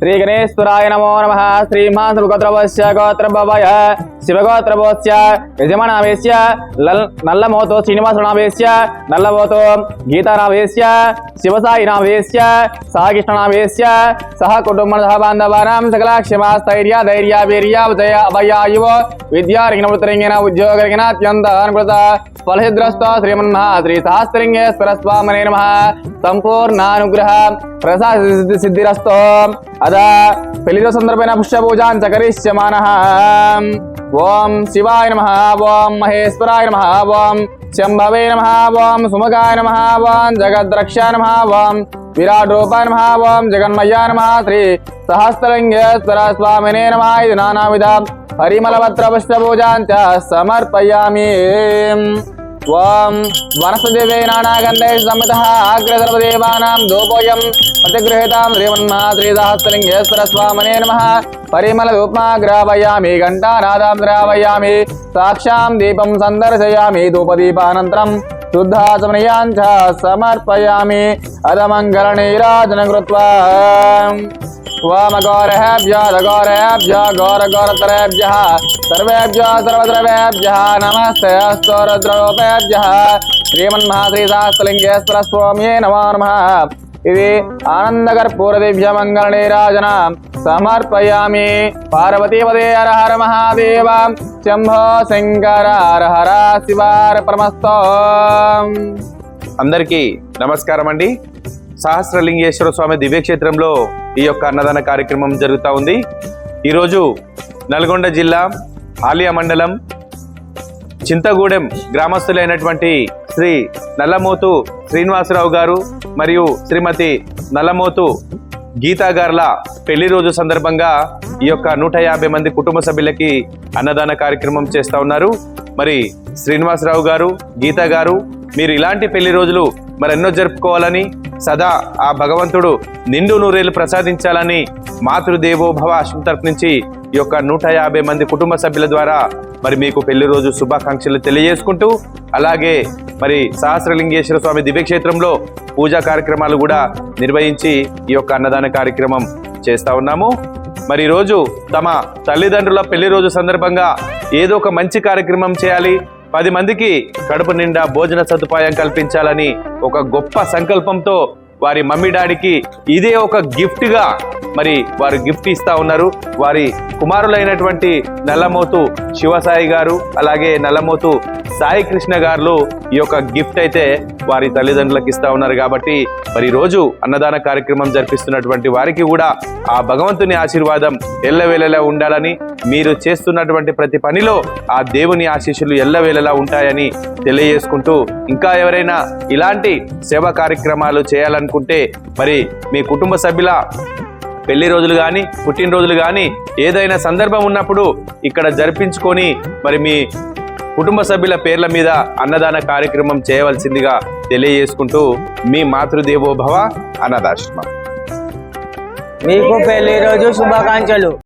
శ్రీ గణేశ్వరాయ నమో నమ. శ్రీమాన్ గోత్రవస్య గోత్రభవయ శివగోత్రభోస్య యజమానావేశ్య లల్ నల్లమోతో శ్రీనివాసనావేశ్య నల్లమోతో గీతానావేశ్య శివసాయినావేశ్య సాకృష్ణనావేశ్య సహ కుటుంబ సహ బాంధవానాం సకల క్షమాస్థైర్య ధైర్య వీర్య విజయ అభయాయువ విద్యారంగిన వృత్తరంగిన ఉద్యోగరంగిన అత్యంత అనుకృత ఫలసిద్రస్త శ్రీమన్మ శ్రీ సహస్రంగేశ్వర స్వామనే నమ. సంపూర్ణానుగ్రహ ప్రసాద సిద్ధిరస్తో అదా పెళ్ళి సందర్భమైన పుష్పపూజాన్ చకరిష్యమాన ఓం శివాయ నమ ఓం మహేశ్వరాయ నమ ఓం శంభవే నమ ఓం సుముఖాయ నమ ఓం జగద్రక్షాయ నమ ఓం విరాట్ రూపాయ నమ ఓం జగన్మయ్య నమ శ్రీ సహస్రలింగేశ్వర స్వామినే నమ ఇది నానావిధ పరిమళపత్ర పుష్పపూజాంచ సమర్పయామి ఓం వనస్పతివే సమిత అగ్రసర్వదేవానాం దూపోయం ప్రతిగృహీతాం శ్రీమన్మహా శ్రీసహస్రలింగేశ్వర స్వామనే నమ పరిమళ ధూప్మా గ్రావయామి ఘంటానాదాం ద్రావయామి సాక్షాం దీపం సందర్శయామి ధూపదీపానంతరం शुद्धासमयान् च समर्पयामि। अधमङ्गलनीराजन कृत्वा। त्वामगौरहेभ्यः लगौरहेभ्यः गौरगौरतरेभ्यः सर्वेभ्यः, सर्वद्रवेभ्यः, नमस्ते अस्तु रुद्ररूपेभ्यः। श्रीमन्महाश्रीशास्त्रलिङ्गेश्वरस्वाम्ये नमो नमः। ఇది ఆనందగర్ దివ్య మంగళ నీరాజన సమర్పయామి. పార్వతీపదే హర మహాదేవ. శంభో శంకర హర హర శివార పరమస్తో అందరికీ నమస్కారం అండి. సహస్రలింగేశ్వర స్వామి దివ్యక్షేత్రంలో ఈ యొక్క అన్నదాన కార్యక్రమం జరుగుతూ ఉంది. ఈరోజు నల్గొండ జిల్లా ఆలియా మండలం చింతగూడెం గ్రామస్తులైనటువంటి శ్రీ నల్లమోతు శ్రీనివాసరావు గారు మరియు శ్రీమతి నల్లమోతు గీతా గారుల పెళ్ళి రోజు సందర్భంగా ఈ యొక్క నూట యాభై మంది కుటుంబ సభ్యులకి అన్నదాన కార్యక్రమం చేస్తా ఉన్నారు. మరి శ్రీనివాసరావు గారు గీతా గారు మీరు ఇలాంటి పెళ్ళి రోజులు మరెన్నో జరుపుకోవాలని సదా ఆ భగవంతుడు నిండు నూరేళ్ళు ప్రసాదించాలని మాతృదేవోభవ ఆశ్రమం తరపు నుంచి ఈ యొక్క నూట యాభై మంది కుటుంబ సభ్యుల ద్వారా మరి మీకు పెళ్ళి రోజు శుభాకాంక్షలు తెలియజేసుకుంటూ అలాగే మరి సహస్రలింగేశ్వర స్వామి దివ్యక్షేత్రంలో పూజా కార్యక్రమాలు కూడా నిర్వహించి ఈ యొక్క అన్నదాన కార్యక్రమం చేస్తా ఉన్నాము. మరి ఈరోజు తమ తల్లిదండ్రుల పెళ్ళి రోజు సందర్భంగా ఏదో ఒక మంచి కార్యక్రమం చేయాలి. పది మందికి కడుపు నిండా భోజన సదుపాయం కల్పించాలని ఒక గొప్ప సంకల్పంతో వారి మమ్మీ డాడీకి ఇదే ఒక గిఫ్ట్గా మరి వారు గిఫ్ట్ ఇస్తా ఉన్నారు. వారి కుమారులైనటువంటి నల్లమోతు శివసాయి గారు అలాగే నల్లమోతు సాయి కృష్ణ గారు ఈ యొక్క గిఫ్ట్ అయితే వారి తల్లిదండ్రులకు ఇస్తా ఉన్నారు కాబట్టి మరి రోజు అన్నదాన కార్యక్రమం జరిపిస్తున్నటువంటి వారికి కూడా ఆ భగవంతుని ఆశీర్వాదం ఎల్లవేళలా ఉండాలని మీరు చేస్తున్నటువంటి ప్రతి పనిలో ఆ దేవుని ఆశీస్సులు ఎల్లవేళలా ఉంటాయని తెలియజేసుకుంటూ ఇంకా ఎవరైనా ఇలాంటి సేవా కార్యక్రమాలు చేయాలనుకుంటే మరి మీ కుటుంబ సభ్యుల పెళ్ళి రోజులు కానీ పుట్టినరోజులు కానీ ఏదైనా సందర్భం ఉన్నప్పుడు ఇక్కడ జరిపించుకొని మరి మీ కుటుంబ సభ్యుల పేర్ల మీద అన్నదాన కార్యక్రమం చేయవలసిందిగా తెలియజేసుకుంటూ మీ మాతృదేవోభవ అన్నదాశ్రమం. మీకు పెళ్ళి రోజు శుభాకాంక్షలు.